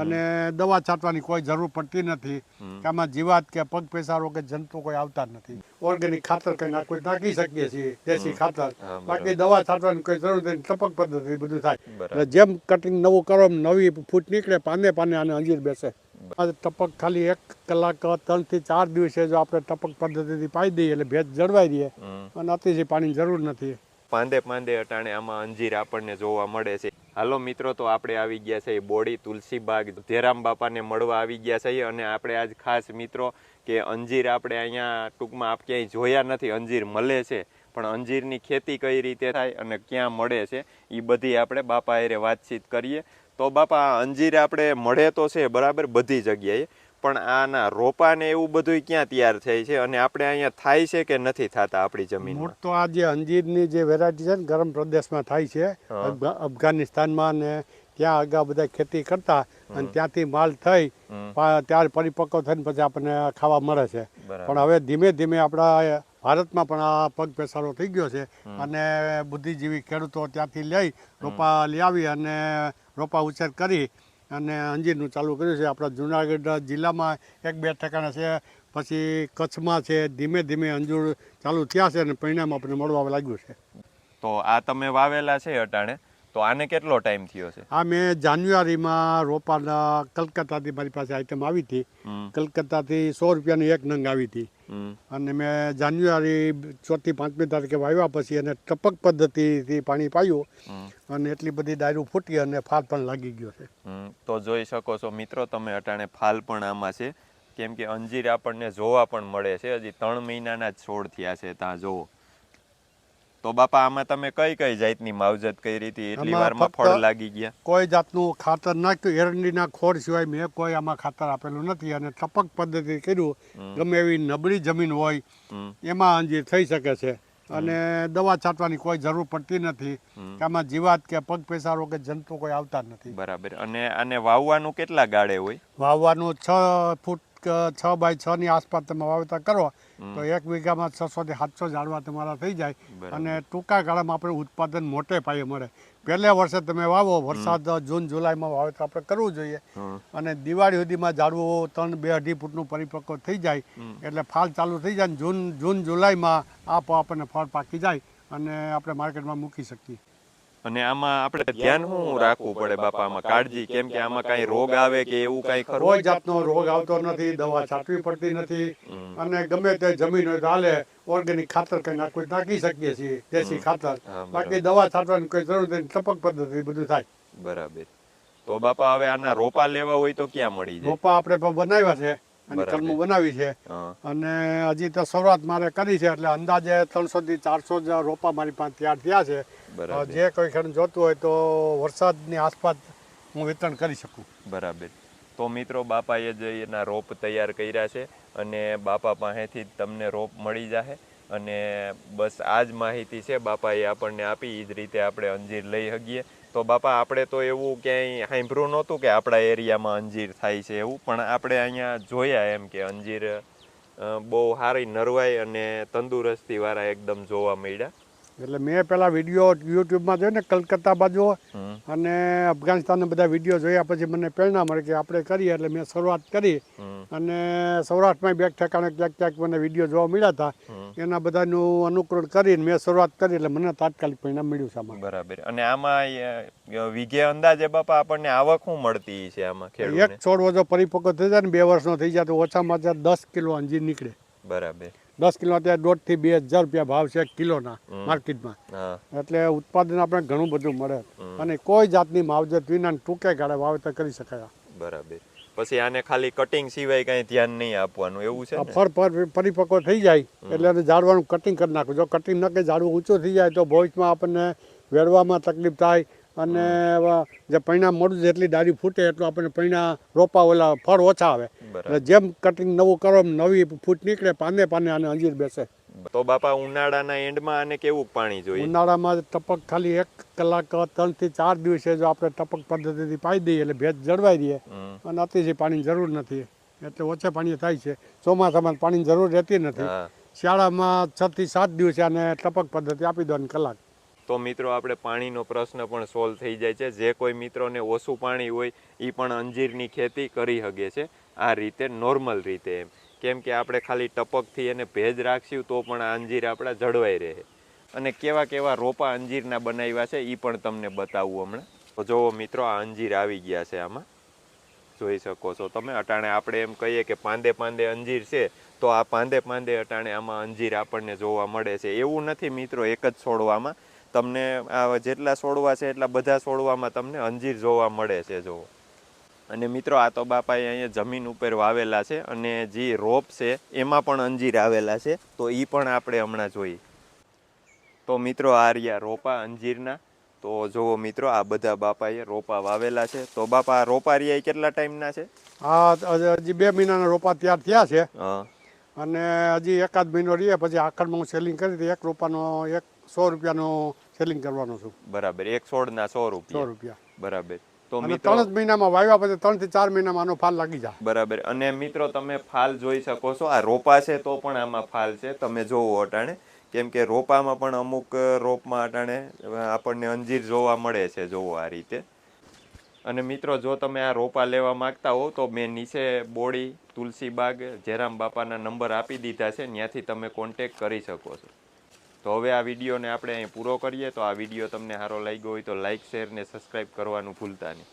અને દવા છાંટવાની કોઈ જરૂર પડતી નથી કે આમાં જીવાત કે પગ પેસારો કે જંતુ કોઈ આવતા નથી. ઓર્ગેનિક ખાતર કઈ નાખવું નાખી શકીએ છીએ દેશી ખાતર. બાકી દવા છાંટવાની કોઈ જરૂર નથી ટપક પદ્ધતિ બધું થાય. એટલે જેમ કટિંગ નવું કરો એમ નવી ફૂટ નીકળે પાને પાને આને અંજીર બેસે. ટપક ખાલી એક કલાક ત્રણથી ચાર દિવસે જો આપણે ટપક પદ્ધતિથી પાઈ દઈએ એટલે ભેજ જળવાઈ દઈએ અને અતિશય પાણીની જરૂર નથી. પાંદે પાંદે અટાણે આમાં અંજીર આપણને જોવા મળે છે. હાલો મિત્રો, તો આપણે આવી ગયા છે બોડી તુલસી બાગ. ધેરામ બાપાને મળવા આવી ગયા છે અને આપણે આજ ખાસ મિત્રો કે અંજીર આપણે અહીંયા ટૂંકમાં આપ ક્યાંય જોયા નથી. અંજીર મળે છે, પણ અંજીરની ખેતી કઈ રીતે થાય અને ક્યાં મળે છે એ બધી આપણે બાપા હારે વાતચીત કરીએ. તો બાપા અંજીર આપણે મળે તો છે બરાબર બધી જગ્યાએ પણ આના રોપા ને એવું બધું ક્યાં તૈયાર થાય છે અને આપણે અહીંયા થાય છે કે નથી થતા આપણી જમીન મૂળ તો આ જે અંજીરની જે વેરાયટી છે ને ગરમ પ્રદેશમાં થાય છે અફઘાનિસ્તાનમાં ને ત્યાં આગળ બધા ખેતી કરતા અને ત્યાંથી માલ થઈ. ત્યાર પરિપક્વ થઈને પછી આપણને ખાવા મળે છે. પણ હવે ધીમે ધીમે આપણા ભારતમાં પણ આ પગ પેસારો થઈ ગયો છે અને બુદ્ધિજીવી ખેડૂતો ત્યાંથી લઈ રોપા લઈ આવી અને રોપા ઉછેર કરી અને અંજીરનું ચાલુ કર્યું છે. આપણા જુનાગઢ જિલ્લામાં એક બે ઠેકાણા છે. પછી કચ્છમાં છે. ધીમે ધીમે અંજુર ચાલુ થયા છે અને પરિણામ આપણને મળવા લાગ્યું છે. તો આ તમે વાવેલા છે અટાણે? તો આને કેટલો ટાઈમ થયો છે? આ મેં જાન્યુઆરીમાં રોપાના કલકત્તાથી મારી પાસે આઈટમ આવી હતી. કલકત્તાથી સો રૂપિયાની એક નંગ આવી હતી. અને મેં જાન્યુઆરી ચોથી પાંચમી તારીખે વાવ્યા પછી એને ટપક પદ્ધતિથી પાણી પાયું. અને એટલી બધી ડાયરું ફૂટી અને ફાલ પણ લાગી ગયો છે. તો જોઈ શકો છો મિત્રો તમે અટાણે ફાલ પણ આમાં છે. કેમ કે અંજીર આપણને જોવા પણ મળે છે. હજી ત્રણ મહિનાના જ છોડ થયા છે ત્યાં જોવો તો બાપા આમાં તમે કઈ કઈ જાતની માવજત કરી હતી? એટલી વારમાં ફળ લાગી ગયા. કોઈ જાતનું ખાતર નાખ્યું. એરંડીના ખોળ સિવાય મેં કોઈ આમાં ખાતર આપેલું નથી. અને ટપક પદ્ધતિ કર્યું. ગમે એવી નબળી જમીન હોય એમાં અંજીર થઈ શકે છે. અને દવા છાંટવાની કોઈ જરૂર પડતી નથી. કે આમાં જીવાત કે પગ પેસારો કે જંતુ કોઈ આવતા નથી. બરાબર. અને આને વાવવાનું કેટલા ગાળે હોય? વાવવાનું છ ફૂટ છ બાય છ ની આસપાસ તમે વાવેતર કરો તો એક વીઘામાં છસો થી સાતસો ઝાડવા તમારા થઈ જાય. અને ટૂંકા ગાળામાં આપણે ઉત્પાદન મોટે પાયે મળે. પહેલા વર્ષે તમે વાવો વરસાદ જૂન જુલાઈમાં વાવેતર આપણે કરવું જોઈએ. અને દિવાળી સુધીમાં ઝાડવું ત્રણ બે અઢી ફૂટનું પરિપક્વ થઈ જાય. એટલે ફાલ ચાલુ થઈ જાય જૂન જૂન જુલાઈમાં આપો આપણને ફળ પાકી જાય અને આપણે માર્કેટમાં મૂકી શકીએ. અને આમાં આપણે ધ્યાન શું રાખવું પડે બાપા આમાં કાળજી. કેમ કે આમાં કઈ રોગ આવે કે એવું કઈ ખરું કોઈ જાતનો રોગ આવતો નથી દવા છાંટવી પડતી નથી. અને ગમે તે જમીન હોય તો હાલે ઓર્ગેનિક ખાતર કઈ નાખવું નાખી શકીએ છીએ દેશી ખાતર. બાકી દવા છાંટવાની કોઈ જરૂર નથી ટપક પદ્ધતિ બધું થાય. બરાબર. તો બાપા હવે આના રોપા લેવા હોય તો ક્યાં મળી જાય? રોપા આપણે પણ બનાવ્યા છે અને કલમો બનાવી છે. અને હજી તો શરૂઆત મારે કરી છે એટલે અંદાજે ત્રણસો થી ચારસો જ રોપા મારી પાસે તૈયાર થયા છે. જે કોઈ ખેડૂત જોતું હોય તો વરસાદની આસપાસ હું વિતરણ કરી શકું. બરાબર. તો મિત્રો બાપાએ જ એના રોપ તૈયાર કર્યા છે અને બાપા પાસેથી જ તમને રોપ મળી જશે અને બસ આ જ માહિતી છે બાપાએ આપણને આપી એ જ રીતે આપણે અંજીર લઈ શકીએ તો બાપા આપણે તો એવું ક્યાંય સાંભળ્યું નહોતું કે આપણા એરિયામાં અંજીર થાય છે એવું પણ આપણે અહીંયા જોયા એમ કે અંજીર બહુ સારી નરવાઈ અને તંદુરસ્તી વાળા એકદમ જોવા મળ્યા. એટલે મેં પેલા વીડિયો યુટ્યુબમાં જોયો ને કલકત્તા બાજુ. અને અફઘાનિસ્તાન બધા વીડિયો જોયા પછી મને પ્રેરણા મળી કે આપણે કરીએ એટલે મેં શરૂઆત કરી. અને સૌરાષ્ટ્રમાં બે ઠેકાણે ક્યાંક ક્યાંક મને વીડિયો જોવા મળ્યા હતા. એના બધાનું અનુકરણ કરીને મેં શરૂઆત કરી એટલે મને તાત્કાલિક પરિણામ મળ્યું છે આમાં. બરાબર. અને આમાં વિઘે અંદાજે બાપા આપણને આવક શું મળતી છે આમાં એક છોડ જો પરિપક્વ થઈ જાય ને બે વર્ષનો થઈ જાય તો ઓછામાં ઓછા દસ કિલો અંજીર નીકળે. બરાબર. દસ કિલો અત્યારે દોઢથી બે હજાર રૂપિયા ભાવ છે કિલોના માર્કેટમાં. એટલે ઉત્પાદન આપણે ઘણું બધું મળે. અને કોઈ જાતની માવજત વિના ટૂંકે ગાળે વાવેતર કરી શકાય. બરાબર. પછી આને ખાલી કટિંગ સિવાય કઈ ધ્યાન નહીં આપવાનું એવું છે ફર ફર પરિપક્વ થઈ જાય એટલે એને ઝાડવાનું કટિંગ કરી નાખવું. જો કટિંગ ન કે ઝાડવું ઊંચું થઈ જાય તો ભવિષ્યમાં આપણને વેડવામાં તકલીફ થાય અને જે પૈણા મોડું જેટલી ડાળી ફૂટે એટલું આપણને પૈણા રોપા ઓલા ફળ ઓછા આવે. એટલે જેમ કટિંગ નવું કરો નવી ફૂટ નીકળે પાને પાને આને અંજીર બેસે. તો બાપા ઉનાળાના એન્ડમાં આને કેવું પાણી જોઈએ? ઉનાળામાં ટપક ખાલી એક કલાક ત્રણથી ચાર દિવસે જો આપણે ટપક પદ્ધતિથી પાઈ દઈએ એટલે ભેજ જળવાઈ દઈએ અને અતિશય પાણીની જરૂર નથી. એટલે ઓછા પાણી થાય છે. ચોમાસામાં પાણીની જરૂર રહેતી નથી. શિયાળામાં છ થી સાત દિવસે આને ટપક પદ્ધતિ આપી દો કલાક. તો મિત્રો આપણે પાણીનો પ્રશ્ન પણ સોલ્વ થઈ જાય છે. જે કોઈ મિત્રોને ઓછું પાણી હોય એ પણ અંજીરની ખેતી કરી શકે છે. આ રીતે નોર્મલ રીતે એમ. કેમ કે આપણે ખાલી ટપકથી એને ભેજ રાખશું તો પણ આ અંજીર આપણા જળવાઈ રહે. અને કેવા કેવા રોપા અંજીરના બનાવ્યા છે એ પણ તમને બતાવું હમણાં. તો જુઓ મિત્રો, આ અંજીર આવી ગયા છે આમાં. જોઈ શકો છો તમે, અટાણે આપણે એમ કહીએ કે પાંદે પાંદે અંજીર છે, તો આ પાંદે પાંદે અટાણે આમાં અંજીર આપણને જોવા મળે છે. એવું નથી મિત્રો, એક જ છોડવામાં તમને આ જેટલા છોડવા છે એટલા બધા છોડવામાં તમને અંજીર જોવા મળે છે જુઓ. અને મિત્રો આ તો બાપાએ અહીંયા જમીન ઉપર વાવેલા છે અને જે રોપ છે એમાં પણ અંજીર આવેલા છે તો એ પણ આપણે હમણાં જોઈએ તો મિત્રો આ રહ્યા રોપા અંજીરના. તો જુઓ મિત્રો આ બધા બાપાએ રોપા વાવેલા છે. તો બાપા રોપા રહ્યા એ કેટલા ટાઈમના છે? હા હજી બે મહિનાના રોપા તૈયાર થયા છે. હા. અને હજી એકાદ મહિનો રહીએ પછી આખરમાં હું સેલિંગ કરી એક રોપાનો એક સો રૂપિયાનો સેલિંગ કરવાનો છું. બરાબર એક છોડના સો સો રૂપિયા. રૂપિયા બરાબર. તો મિત્રો ત્રણ જ મહિનામાં વાવ્યા પછી ત્રણથી ચાર મહિનામાં આનો ફાલ લાગી જાય. બરાબર. અને મિત્રો તમે ફાલ જોઈ શકો છો. આ રોપા છે તો પણ આમાં ફાલ છે. તમે જોવો અટાણે. કેમ કે રોપામાં પણ અમુક રોપમાં અટાણે આપણને અંજીર જોવા મળે છે જોવો આ રીતે. અને મિત્રો જો તમે આ રોપા લેવા માંગતા હો તો મેં નીચે બોડી તુલસીબાગ જેરામ બાપાના નંબર આપી દીધા છે. ત્યાંથી તમે કોન્ટેક કરી શકો છો. તો હવે આ વિડીયોને આપણે અહીં પૂરો કરીએ. તો આ વીડિયો તમને સારો લાગ્યો હોય તો લાઇક શેર ને સબસ્ક્રાઈબ કરવાનું ભૂલતા નહીં.